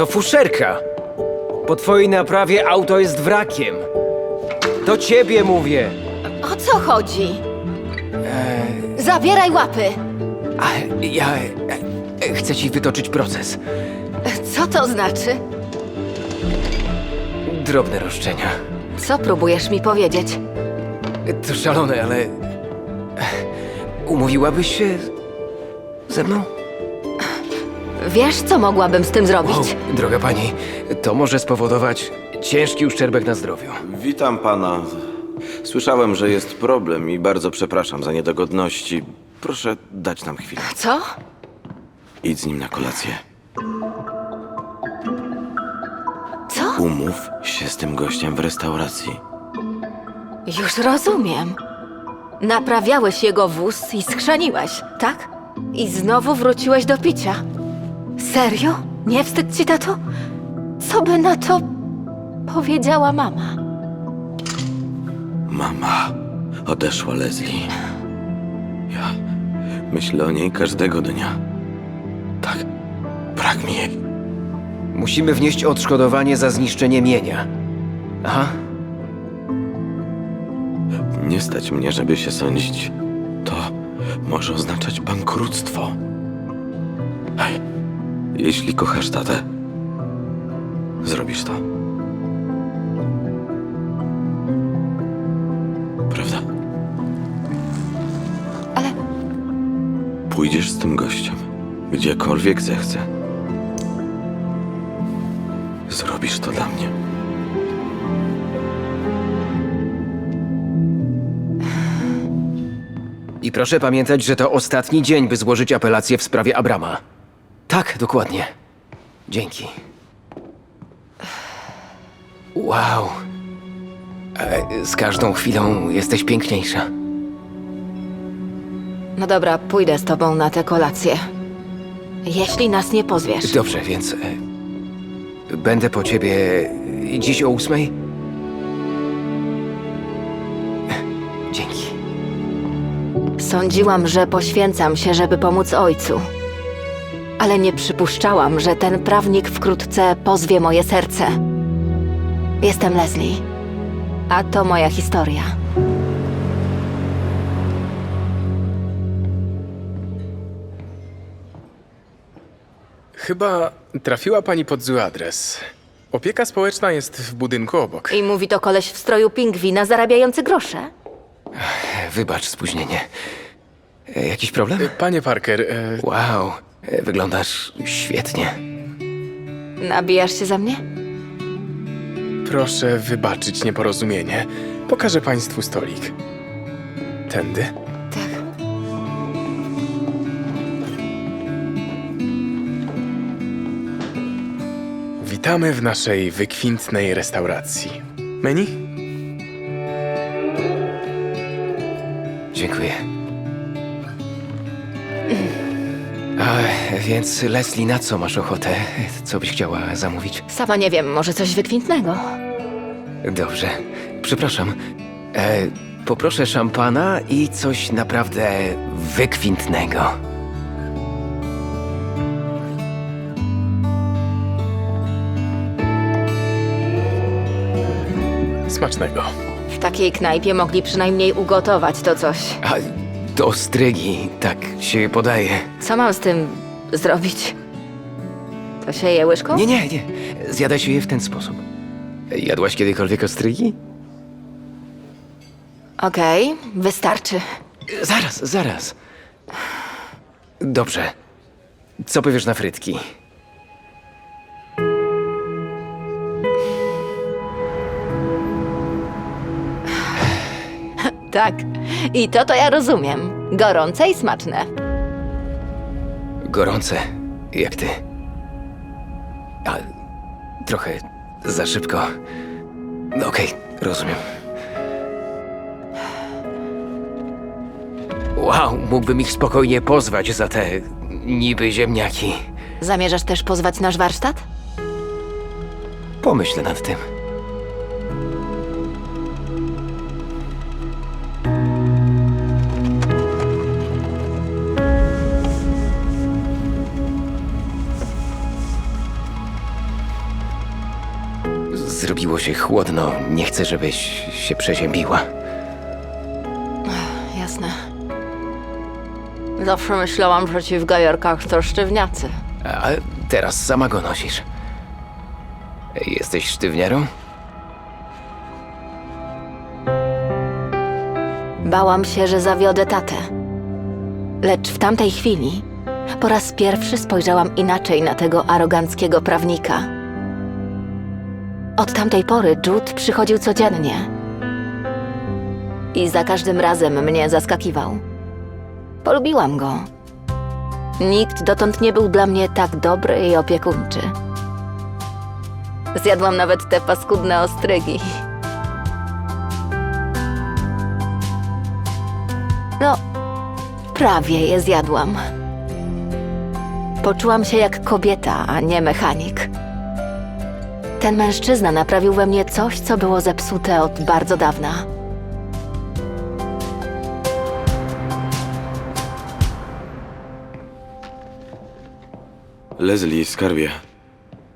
To fuszerka. Po twojej naprawie auto jest wrakiem. To ciebie mówię. O co chodzi? Zabieraj łapy! A, ja e, chcę ci wytoczyć proces. Co to znaczy? Drobne roszczenia. Co próbujesz mi powiedzieć? To szalone, ale... Umówiłabyś się ze mną? Wiesz, co mogłabym z tym zrobić? O, droga pani, to może spowodować ciężki uszczerbek na zdrowiu. Witam pana. Słyszałem, że jest problem i bardzo przepraszam za niedogodności. Proszę dać nam chwilę. Co? Idź z nim na kolację. Co? Umów się z tym gościem w restauracji. Już rozumiem. Naprawiałeś jego wóz i skrzaniłeś, tak? I znowu wróciłeś do picia. Serio? Nie wstyd ci, tato? Co by na to powiedziała mama? Mama odeszła Leslie. Ja myślę o niej każdego dnia. Tak, brak mi jej. Musimy wnieść odszkodowanie za zniszczenie mienia. Aha, Nie stać mnie, żeby się sądzić. To może oznaczać bankructwo. Hej, jeśli kochasz tatę, zrobisz to. Prawda? Ale Pójdziesz z tym gościem, gdziekolwiek zechce. Zrobisz to dla mnie. i proszę pamiętać, że to ostatni dzień, by złożyć apelację w sprawie Abrama. Tak, dokładnie. Dzięki. Wow. E, Z każdą chwilą jesteś piękniejsza. no dobra, pójdę z tobą na tę kolację. Jeśli nas nie pozwiesz. Dobrze, więc e, będę po ciebie dziś o ósmej? Dzięki. Sądziłam, że poświęcam się, żeby pomóc ojcu. Ale nie przypuszczałam, że ten prawnik wkrótce pozwie moje serce. Jestem Leslie. A to moja historia. Chyba trafiła pani pod zły adres. Opieka społeczna jest w budynku obok. I mówi to koleś w stroju pingwina zarabiający grosze. Wybacz spóźnienie. E, Jakiś problem? Panie Parker, e, Wow, wyglądasz świetnie. Nabijasz się za mnie? proszę wybaczyć nieporozumienie. Pokażę państwu stolik. Tędy. Tak. Witamy w naszej wykwintnej restauracji. Menu? Więc Leslie, na co masz ochotę? Co byś chciała zamówić? Sama nie wiem, może coś wykwintnego. Dobrze, przepraszam. E, poproszę szampana i coś naprawdę wykwintnego. Smacznego. W takiej knajpie mogli przynajmniej ugotować to coś. A, do strygi, tak się podaje. Co mam z tym zrobić? To się je łyżką? Nie, nie, nie. Zjada się je w ten sposób. Jadłaś kiedykolwiek ostrygi? Okej, wystarczy. Zaraz, zaraz. Dobrze. Co powiesz na frytki? Tak. I to to ja rozumiem. Gorące i smaczne. Gorące, jak ty. A trochę za szybko. No okej, rozumiem. Wow, mógłbym ich spokojnie pozwać za te niby ziemniaki. Zamierzasz też pozwać nasz warsztat? Pomyślę nad tym. Się chłodno. Nie chcę, żebyś się przeziębiła. Jasne. Zawsze myślałam, że ci w gajerkach to sztywniacy. A teraz sama go nosisz. Jesteś sztywniarą? Bałam się, że zawiodę tatę. Lecz w tamtej chwili po raz pierwszy spojrzałam inaczej na tego aroganckiego prawnika. Od tamtej pory Jude przychodził codziennie. I za każdym razem mnie zaskakiwał. Polubiłam go. Nikt dotąd nie był dla mnie tak dobry i opiekuńczy. Zjadłam nawet te paskudne ostrygi. No, prawie je zjadłam. Poczułam się jak kobieta, a nie mechanik. Ten mężczyzna naprawił we mnie coś, co było zepsute od bardzo dawna. Leslie, skarbie.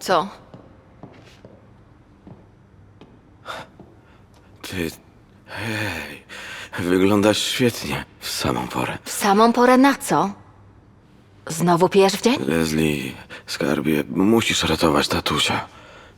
Co? Ty... Hej, wyglądasz świetnie. W samą porę. W samą porę na co? Znowu pijesz w dzień? Leslie, skarbie, musisz ratować tatusia.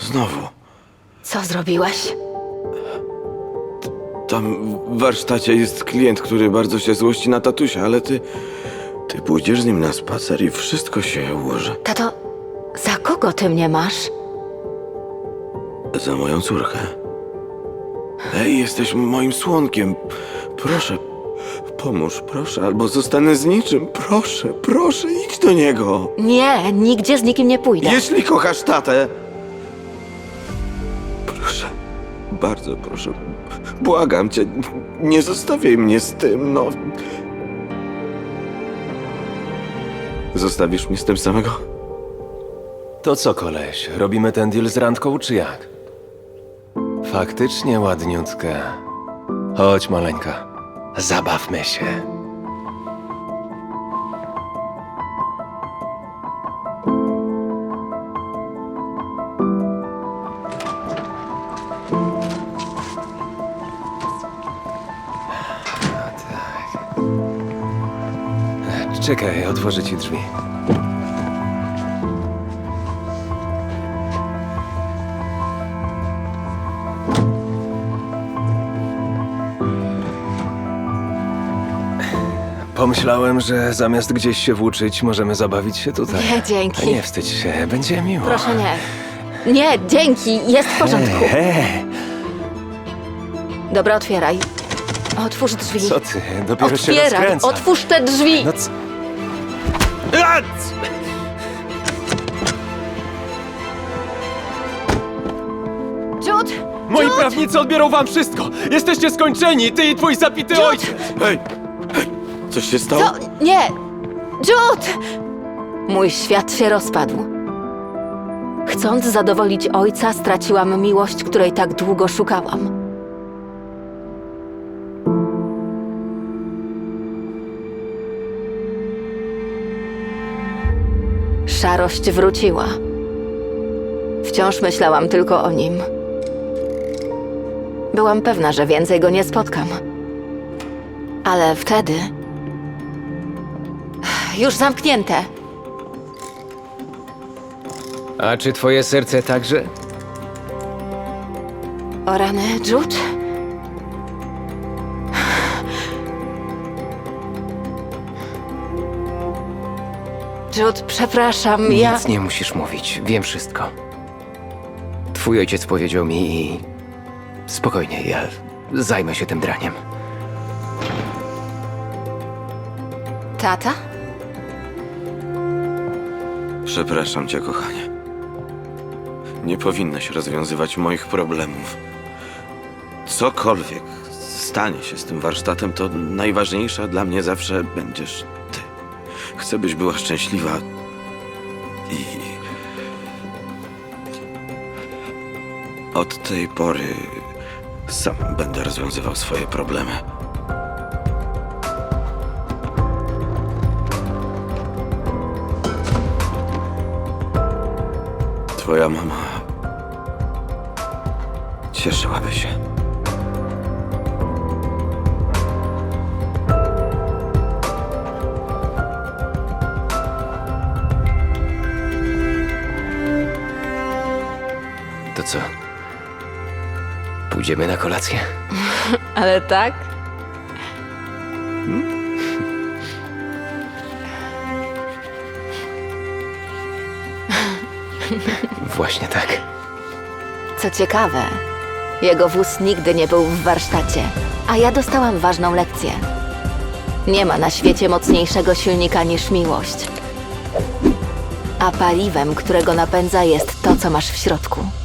Znowu. Co zrobiłeś? Tam w warsztacie jest klient, który bardzo się złości na tatusia, ale ty... Ty pójdziesz z nim na spacer i wszystko się ułoży. Tato, za kogo ty mnie masz? Za moją córkę. Ej, jesteś moim słonkiem. Proszę, pomóż, proszę, albo zostanę z niczym. Proszę, proszę, idź do niego. Nie, nigdzie z nikim nie pójdę. Jeśli kochasz tatę. Bardzo proszę. Błagam cię, nie zostawiaj mnie z tym, no. Zostawisz mnie z tym samego? To co, koleś, robimy ten deal z randką, czy jak? Faktycznie ładniutka. Chodź, maleńka. Zabawmy się. Czekaj, otworzę ci drzwi. Pomyślałem, że zamiast gdzieś się włóczyć, możemy zabawić się tutaj. Nie, dzięki. Nie wstydź się, będzie miło. Proszę nie. Nie, dzięki, jest w porządku. Hej, Dobra, otwieraj. Otwórz drzwi. co ty? Dopiero się Otwieraj, otwórz te drzwi. No c... Jude! Moi Jude! prawnicy odbiorą wam wszystko! Jesteście skończeni, ty i twój zapity Jude! ojciec! Hej, hej, coś się stało? Co? Nie! Jude! Mój świat się rozpadł. Chcąc zadowolić ojca, straciłam miłość, której tak długo szukałam. Szarość wróciła. Wciąż myślałam tylko o nim. Byłam pewna, że więcej go nie spotkam. Ale wtedy. Już zamknięte. A czy twoje serce także? O rany, Jude? Przepraszam, ja... Nic nie musisz mówić. Wiem wszystko. Twój ojciec powiedział mi i... Spokojnie, ja zajmę się tym draniem. Tata? Przepraszam cię, kochanie. Nie powinnaś rozwiązywać moich problemów. Cokolwiek stanie się z tym warsztatem, to najważniejsza dla mnie zawsze będziesz. Chcę, byś była szczęśliwa i. Od tej pory sam będę rozwiązywał swoje problemy. Twoja mama Cieszyłaby się. To co? Pójdziemy na kolację? Ale tak? Właśnie tak. Co ciekawe, jego wóz nigdy nie był w warsztacie, a ja dostałam ważną lekcję. Nie ma na świecie mocniejszego silnika niż miłość. A paliwem, którego napędza, jest to, co masz w środku.